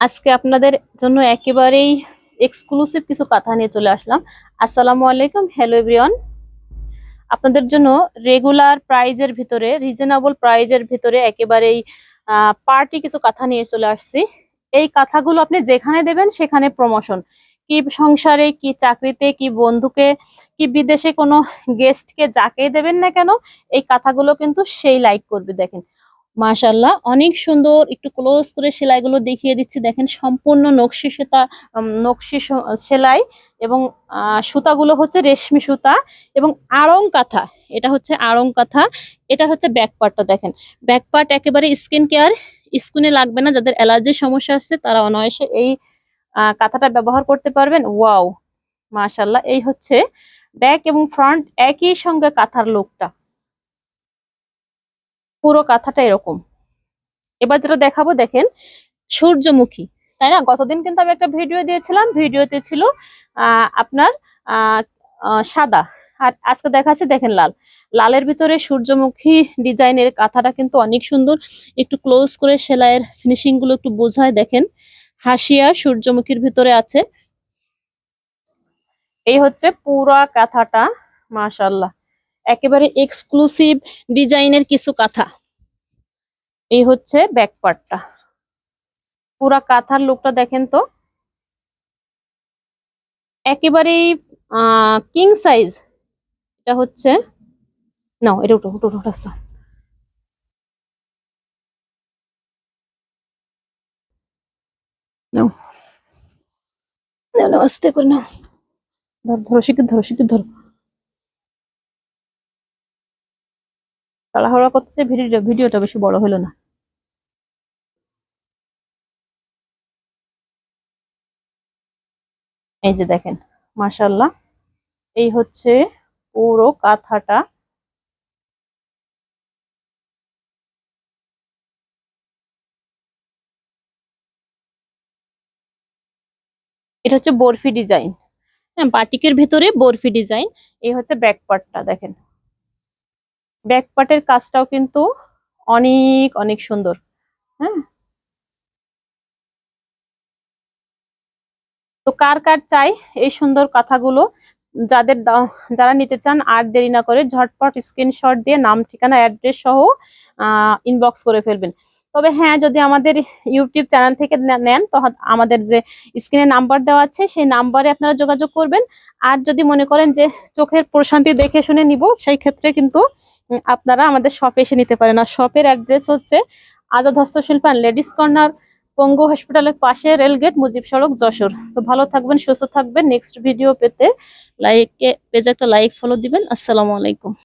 আজকে আপনাদের জন্য একেবারেই এক্সক্লুসিভ কিছু কথা নিয়ে চলে আসলাম। আসসালামু আলাইকুম হ্যালো এভরিওয়ান আপনাদের জন্য রেগুলার প্রাইজের ভিতরে রিজনেবল প্রাইজের ভিতরে একেবারেই পার্টি কিছু কথা নিয়ে চলে আসছি। এই কথাগুলো আপনি যেখানে দেবেন সেখানে প্রমোশন কি সংসারে, কি চাকরিতে, কি বন্ধুকে, কি বিদেশে কোনো গেস্টকে যাকেই দেবেন না কেন, এই কথাগুলো কিন্তু সেই লাইক করবে, দেখেন। মাশাল্লাহ অনেক সুন্দর একটু ক্লোজ করে সেলাইগুলো দেখিয়ে দিচ্ছি। দেখেন সম্পূর্ণ নকশি সেতা নকশি সেলাই এবং সুতাগুলো হচ্ছে রেশমি সুতা এবং আড়ং কাঁথা। এটা হচ্ছে আড়ং কাঁথা, এটা হচ্ছে ব্যাক পার্টটা দেখেন। ব্যাক পার্ট একেবারে স্কিন কেয়ার স্কিনে লাগবে না, যাদের অ্যালার্জির সমস্যা আসছে তারা অনায়াসে এই কাঁথাটা ব্যবহার করতে পারবেন। ওয়াও মাশাল্লাহ এই হচ্ছে ব্যাক এবং ফ্রন্ট একই সঙ্গে কাঁথার লুকটা পুরো কাঁথাটা এরকম। এবার যেটা দেখাবো, দেখেন, সূর্যমুখী, তাই না? গতদিন কিন্তু আমি একটা ভিডিও দিয়েছিলাম, ভিডিওতে ছিল আপনার সাদা। আর আজকে দেখাচ্ছে দেখেন, লাল। লালের ভিতরে সূর্যমুখী ডিজাইনের কাঁথাটা কিন্তু অনেক সুন্দর। একটু ক্লোজ করে সেলাইয়ের ফিনিশিংগুলো একটু বোঝায়, দেখেন। হাসিয়া সূর্যমুখীর ভিতরে আছে। এই হচ্ছে পুরা কাঁথাটা মাশাল্লাহ একেবারে এক্সক্লুসিভ ডিজাইনের কিছু কাঁথা। এই হচ্ছে ব্যাক পার্টটা পুরা কাঁথার লুকটা দেখেন তো। একেবারেই কিং সাইজ এটা হচ্ছে, না, এটা উঠো উঠো উঠো নাও। নাও নাও, আস্তে করে নাও। ধর, ধরো, শিখে ধরো শিখে ধরো। তাড়াহুড়া করতেছে ভিডিও ভিডিওটা বেশি বড় হলো না। এই যে দেখেন মাশাল্লাহ এই হচ্ছে পুরো কাঁথাটা। এটা হচ্ছে বরফি ডিজাইন। হ্যাঁ বাটিকের ভিতরে বরফি ডিজাইন। এই হচ্ছে ব্যাক পার্টটা, দেখেন। ব্যাক পার্টের কাজটাও কিন্তু অনেক অনেক সুন্দর। হ্যাঁ? তো কার কার চাই এই সুন্দর কথাগুলো? যাদের যারা নিতে চান আর দেরি না করে ঝটপট স্ক্রিনশট দিয়ে নাম, ঠিকানা অ্যাড্রেস সহ ইনবক্স করে ফেলবেন। তবে হ্যাঁ যদি আমাদের ইউটিউব চ্যানেল থেকে নেন তখন আমাদের যে স্ক্রিনে নাম্বার দেওয়া আছে, সেই নাম্বারে আপনারা যোগাযোগ করবেন। আর যদি মনে করেন যে চোখের প্রশান্তি দেখে শুনে নিব, সেই ক্ষেত্রে কিন্তু আপনারা আমাদের শপে এসে নিতে পারেন। আর শপের অ্যাড্রেস হচ্ছে আজাদ হস্তশিল্প লেডিস কর্নার পঙ্গু হসপিটালের পাশে রেলগেট, মুজিব সড়ক, যশোর। তো ভালো থাকবেন, সুস্থ থাকবেন। নেক্সট ভিডিও পেতে লাইক পেজে একটা লাইক ফলো দিবেন। আসসালামু আলাইকুম।